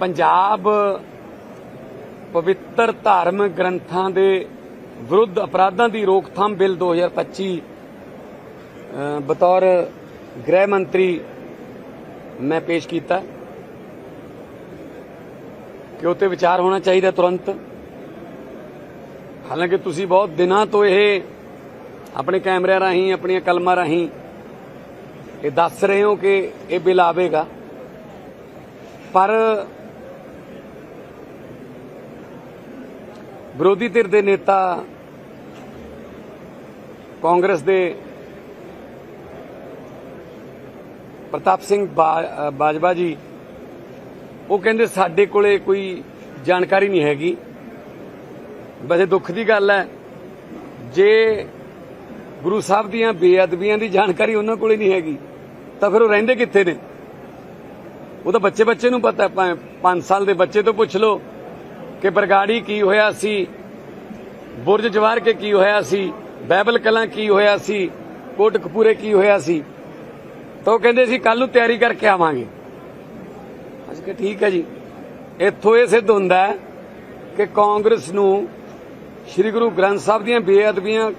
ਪੰਜਾਬ ਪਵਿੱਤਰ ਧਾਰਮਿਕ ਗ੍ਰੰਥਾਂ ਦੇ ਵਿਰੁੱਧ ਅਪਰਾਧਾਂ ਦੀ ਰੋਕਥਾਮ ਬਿੱਲ 2025 ਅ, ਬਤੌਰ ਗ੍ਰਹਿ ਮੰਤਰੀ ਮੈਂ ਪੇਸ਼ ਕੀਤਾ। ਕਿ ਉਹ ਵਿਚਾਰ ਹੋਣਾ ਚਾਹੀਦਾ ਤੁਰੰਤ? ਹਾਲਾਂਕਿ ਤੁਸੀਂ ਬਹੁਤ ਦਿਨਾਂ ਤੋਂ ਇਹ ਆਪਣੇ ਕੈਮਰਿਆਂ ਰਾਹੀਂ ਆਪਣੀਆਂ ਕਲਮਾਂ ਰਾਹੀਂ ਇਹ ਦੱਸ ਰਹੇ ਹੋ ਕਿ ਇਹ ਬਿੱਲ ਆਵੇਗਾ। ਪਰ ਵਿਰੋਧੀ ਧਿਰ ਦੇ ਨੇਤਾ ਕਾਂਗਰਸ ਦੇ ਪ੍ਰਤਾਪ ਸਿੰਘ ਬਾਜਵਾ ਜੀ, ਉਹ ਕਹਿੰਦੇ ਸਾਡੇ ਕੋਲੇ ਕੋਈ ਜਾਣਕਾਰੀ ਨਹੀਂ ਹੈਗੀ। ਵੈਸੇ ਦੁੱਖ ਦੀ ਗੱਲ ਹੈ, ਜੇ ਗੁਰੂ ਸਾਹਿਬ ਦੀਆਂ ਬੇਅਦਬੀਆਂ ਦੀ ਜਾਣਕਾਰੀ ਉਹਨਾਂ ਕੋਲੇ ਨਹੀਂ ਹੈਗੀ, ਤਾਂ ਫਿਰ ਉਹ ਰਹਿੰਦੇ ਕਿੱਥੇ ਨੇ? ਉਹ ਤਾਂ ਬੱਚੇ ਬੱਚੇ ਨੂੰ ਪਤਾ ਹੈ 5 ਸਾਲ ਦੇ ਬੱਚੇ ਤੋਂ ਪੁੱਛ ਲਓ ਕਿ ਬਰਗਾੜੀ ਕੀ ਹੋਇਆ ਸੀ? ਬੁਰਜ ਜਵਾਰ ਕੇ ਕੀ ਹੋਇਆ ਸੀ? ਬਾਈਬਲ ਕਲਾਂ ਕੀ ਹੋਇਆ ਸੀ? ਕੋਟ ਕਪੂਰੇ ਕੀ ਹੋਇਆ ਸੀ? ਤਾਂ ਉਹ ਕਹਿੰਦੇ ਸੀ ਕੱਲ ਨੂੰ ਤਿਆਰੀ ਕਰਕੇ ਆਵਾਂਗੇ। ਅਸੀਂ ਕਿ ਠੀਕ ਹੈ ਜੀ। ਇੱਥੋਂ ਇਹ ਸਿੱਧ ਹੁੰਦਾ ਹੈ ਕਿ ਕਾਂਗਰਸ ਨੂੰ ਸ੍ਰੀ ਗੁਰੂ ਗ੍ਰੰਥ ਸਾਹਿਬ ਦੀਆਂ ਬੇਅਦਬੀਆਂ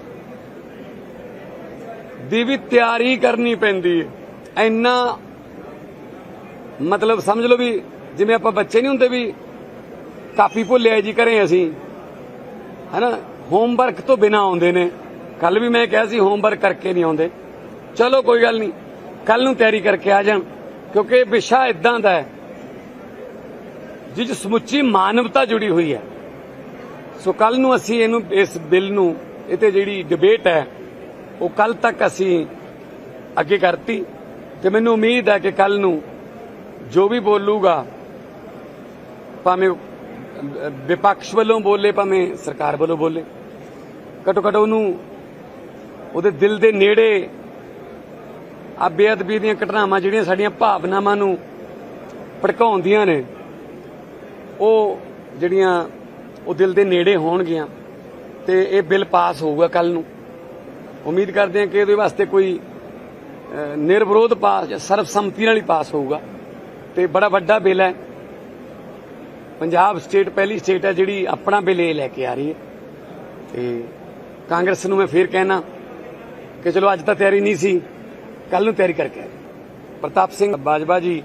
ਦੀ ਵੀ ਤਿਆਰੀ ਕਰਨੀ ਪੈਂਦੀ ਹੈ। ਇੰਨਾ ਮਤਲਬ ਸਮਝ ਲਓ ਵੀ ਜਿਵੇਂ ਆਪਾਂ ਬੱਚੇ ਨਹੀਂ ਹੁੰਦੇ ਵੀ ਕਾਪੀ ਭੁੱਲਿਆ ਜੀ ਘਰੇ ਅਸੀਂ। ਹੈਨਾ? ਹੋਮਵਰਕ ਤੋਂ ਬਿਨਾ ਆਉਂਦੇ ਨੇ। ਕੱਲ ਵੀ ਮੈਂ ਕਿਹਾ ਸੀ ਹੋਮਵਰਕ ਕਰਕੇ ਨਹੀਂ ਆਉਂਦੇ। ਚਲੋ ਕੋਈ ਗੱਲ ਨਹੀਂ। ਕੱਲ ਨੂੰ ਤਿਆਰੀ ਕਰਕੇ ਆ ਜਾਣ। ਕਿਉਂਕਿ ਇਹ ਵਿਸ਼ਾ ਇਦਾਂ ਦਾ ਹੈ ਜਿਸ 'ਚ ਸਮੁੱਚੀ ਮਾਨਵਤਾ ਜੁੜੀ ਹੋਈ ਹੈ। ਸੋ ਕੱਲ ਨੂੰ ਅਸੀਂ ਇਹਨੂੰ, ਇਸ ਬਿੱਲ ਨੂੰ ਇਹ ਤੇ ਜਿਹੜੀ ਡਿਬੇਟ ਹੈ, ਉਹ ਕੱਲ ਤੱਕ ਅਸੀਂ ਅੱਗੇ ਕਰਤੀ। ਤੇ ਮੈਨੂੰ ਉਮੀਦ ਹੈ ਕਿ ਕੱਲ ਨੂੰ ਜੋ ਵੀ ਬੋਲੂਗਾ, ਭਾਵੇਂ ਵਿਪਕਸ਼ ਵੱਲੋਂ ਬੋਲੇ ਭਾਵੇਂ ਸਰਕਾਰ ਵੱਲੋਂ ਬੋਲੇ। ਘਟੋ ਘਟ ਉਹਨੂੰ ਉਹਦੇ ਦਿਲ ਦੇ ਨੇੜੇ ਆ ਬੇਅਦਬੀ ਦੀਆਂ ਘਟਨਾਵਾਂ ਜਿਹੜੀਆਂ ਸਾਡੀਆਂ ਭਾਵਨਾਵਾਂ ਨੂੰ ਭੜਕਾਉਂਦੀਆਂ ਨੇ ਉਹ ਜਿਹੜੀਆਂ ਉਹ ਦਿਲ ਦੇ ਨੇੜੇ ਹੋਣਗੀਆਂ ਤੇ ਇਹ ਬਿੱਲ ਪਾਸ ਹੋਊਗਾ ਕੱਲ ਨੂੰ। ਉਮੀਦ ਕਰਦੇ ਹਾਂ ਕਿ ਇਹਦੇ ਵਾਸਤੇ ਕੋਈ ਅਹ, ਨਿਰਵਿਰੋਧ ਪਾਸ ਜਾਂ ਸਰਬਸੰਮਤੀ ਨਾਲ ਹੀ ਪਾਸ ਹੋਊਗਾ। ਤੇ ਬੜਾ ਵੱਡਾ ਬਿੱਲ ਹੈ। ਪੰਜਾਬ ਸਟੇਟ, ਪਹਿਲੀ ਸਟੇਟ ਹੈ ਜਿਹੜੀ ਆਪਣਾ ਬਿੱਲ ਲੈ ਕੇ ਆ ਰਹੀ ਹੈ। ਤੇ ਕਾਂਗਰਸ ਨੂੰ ਮੈਂ ਫੇਰ ਕਹਿਣਾ ਕਿ ਚਲੋ ਅੱਜ ਤਾਂ ਤਿਆਰੀ ਨਹੀਂ ਸੀ ਕੱਲ ਨੂੰ ਤਿਆਰੀ ਕਰਕੇ। ਆਏ। ਪ੍ਰਤਾਪ ਸਿੰਘ ਬਾਜਵਾ ਜੀ,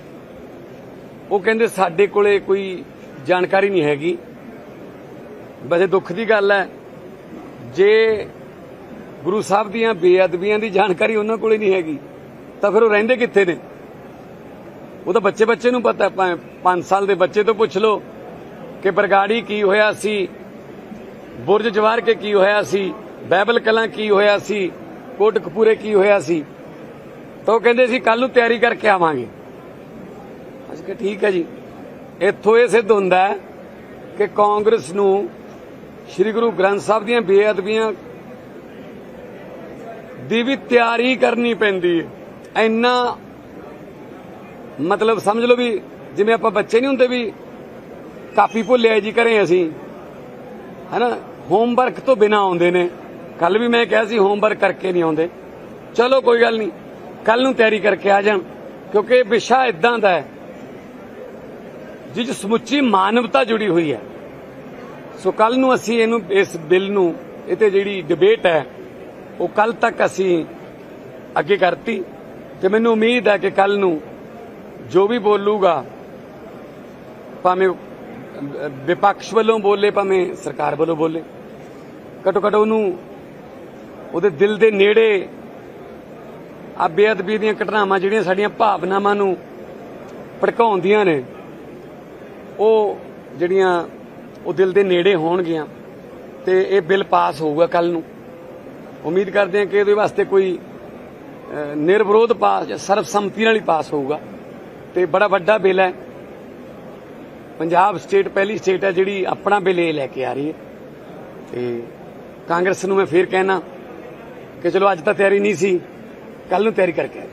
ਉਹ ਕਹਿੰਦੇ ਸਾਡੇ ਕੋਲੇ ਕੋਈ ਜਾਣਕਾਰੀ ਨਹੀਂ ਹੈਗੀ। ਵੈਸੇ ਦੁੱਖ ਦੀ ਗੱਲ ਹੈ, ਜੇ ਗੁਰੂ ਸਾਹਿਬ ਦੀਆਂ ਬੇਅਦਬੀਆਂ ਦੀ ਜਾਣਕਾਰੀ ਉਹਨਾਂ ਕੋਲੇ ਨਹੀਂ ਹੈਗੀ, ਤਾਂ ਫਿਰ ਉਹ ਰਹਿੰਦੇ ਕਿੱਥੇ ਨੇ? ਉਹ ਤਾਂ ਬੱਚੇ ਬੱਚੇ ਨੂੰ ਪਤਾ ਹੈ 5 ਸਾਲ ਦੇ ਬੱਚੇ ਤੋਂ ਪੁੱਛ ਲਓ ਕਿ ਬਰਗਾੜੀ ਕੀ ਹੋਇਆ ਸੀ? ਬੁਰਜ ਜਵਾਰ ਕੇ ਕੀ ਹੋਇਆ ਸੀ? ਬਾਈਬਲ ਕਲਾਂ ਕੀ ਹੋਇਆ ਸੀ? ਕੋਟਕਪੂਰੇ ਕੀ ਹੋਇਆ ਸੀ? ਤਾਂ ਉਹ ਕਹਿੰਦੇ ਸੀ ਕੱਲ ਨੂੰ ਤਿਆਰੀ ਕਰਕੇ ਆਵਾਂਗੇ। ਅਸੀਂ ਕਿ ਠੀਕ ਹੈ ਜੀ। ਇੱਥੋਂ ਇਹ ਸਿੱਧ ਹੁੰਦਾ ਹੈ ਕਿ ਕਾਂਗਰਸ ਨੂੰ ਸ੍ਰੀ ਗੁਰੂ ਗ੍ਰੰਥ ਸਾਹਿਬ ਦੀਆਂ ਬੇਅਦਬੀਆਂ ਦੀ ਵੀ ਤਿਆਰੀ ਕਰਨੀ ਪੈਂਦੀ ਹੈ। ਇੰਨਾ ਮਤਲਬ ਸਮਝ ਲਓ ਵੀ ਜਿਵੇਂ ਆਪਾਂ ਬੱਚੇ ਨਹੀਂ ਹੁੰਦੇ ਵੀ ਕਾਪੀ ਭੁੱਲਿਆ ਜੀ ਘਰੇ ਅਸੀਂ। ਹੈਨਾ? ਹੋਮਵਰਕ ਤੋਂ ਬਿਨਾ ਆਉਂਦੇ ਨੇ। ਕੱਲ ਵੀ ਮੈਂ ਕਿਹਾ ਸੀ ਹੋਮਵਰਕ ਕਰਕੇ ਨਹੀਂ ਆਉਂਦੇ। ਚਲੋ ਕੋਈ ਗੱਲ ਨਹੀਂ। ਕੱਲ ਨੂੰ ਤਿਆਰੀ ਕਰਕੇ ਆ ਜਾਣ। ਕਿਉਂਕਿ ਇਹ ਵਿਸ਼ਾ ਇਦਾਂ ਦਾ ਹੈ, ਜਿਸ 'ਚ ਸਮੁੱਚੀ ਮਾਨਵਤਾ ਜੁੜੀ ਹੋਈ ਹੈ। ਸੋ ਕੱਲ ਨੂੰ ਅਸੀਂ ਇਹਨੂੰ, ਇਸ ਬਿੱਲ ਨੂੰ, ਇਹ ਤੇ ਜਿਹੜੀ ਡਿਬੇਟ ਹੈ, ਉਹ ਕੱਲ ਤੱਕ ਅਸੀਂ ਅੱਗੇ ਕਰਤੀ। ਤੇ ਮੈਨੂੰ ਉਮੀਦ ਹੈ ਕਿ ਕੱਲ ਨੂੰ ਜੋ ਵੀ ਬੋਲੂਗਾ, ਭਾਵੇਂ ਵਿਪਕਸ਼ ਵੱਲੋਂ ਬੋਲੇ ਭਾਵੇਂ ਸਰਕਾਰ ਵੱਲੋਂ ਬੋਲੇ। ਘਟੋ ਘਟ ਉਹਨੂੰ ਉਹਦੇ ਦਿਲ ਦੇ ਨੇੜੇ ਆ ਬੇਅਦਬੀ ਦੀਆਂ ਘਟਨਾਵਾਂ ਜਿਹੜੀਆਂ ਸਾਡੀਆਂ ਭਾਵਨਾਵਾਂ ਨੂੰ ਭੜਕਾਉਂਦੀਆਂ ਨੇ ਉਹ ਜਿਹੜੀਆਂ ਉਹ ਦਿਲ ਦੇ ਨੇੜੇ ਹੋਣਗੀਆਂ ਤੇ ਇਹ ਬਿੱਲ ਪਾਸ ਹੋਊਗਾ ਕੱਲ ਨੂੰ। ਉਮੀਦ ਕਰਦੇ ਹਾਂ ਕਿ ਇਹਦੇ ਵਾਸਤੇ ਕੋਈ ਅਹ, ਨਿਰਵਿਰੋਧ ਪਾਸ ਜਾਂ ਸਰਬਸੰਮਤੀ ਨਾਲ ਹੀ ਪਾਸ ਹੋਊਗਾ। ਤੇ ਬੜਾ ਵੱਡਾ ਬਿੱਲ ਹੈ। ਪੰਜਾਬ ਸਟੇਟ, ਪਹਿਲੀ ਸਟੇਟ ਹੈ ਜਿਹੜੀ ਆਪਣਾ ਬਿੱਲ ਇਹ ਲੈ ਕੇ ਆ ਰਹੀ ਹੈ ਤੇ ਕਾਂਗਰਸ ਨੂੰ ਮੈਂ ਫੇਰ ਕਹਿਣਾ ਕਿ ਚਲੋ ਅੱਜ ਤਾਂ ਤਿਆਰੀ ਨਹੀਂ ਸੀ ਕੱਲ ਨੂੰ ਤਿਆਰੀ ਕਰਕੇ ਆਏ।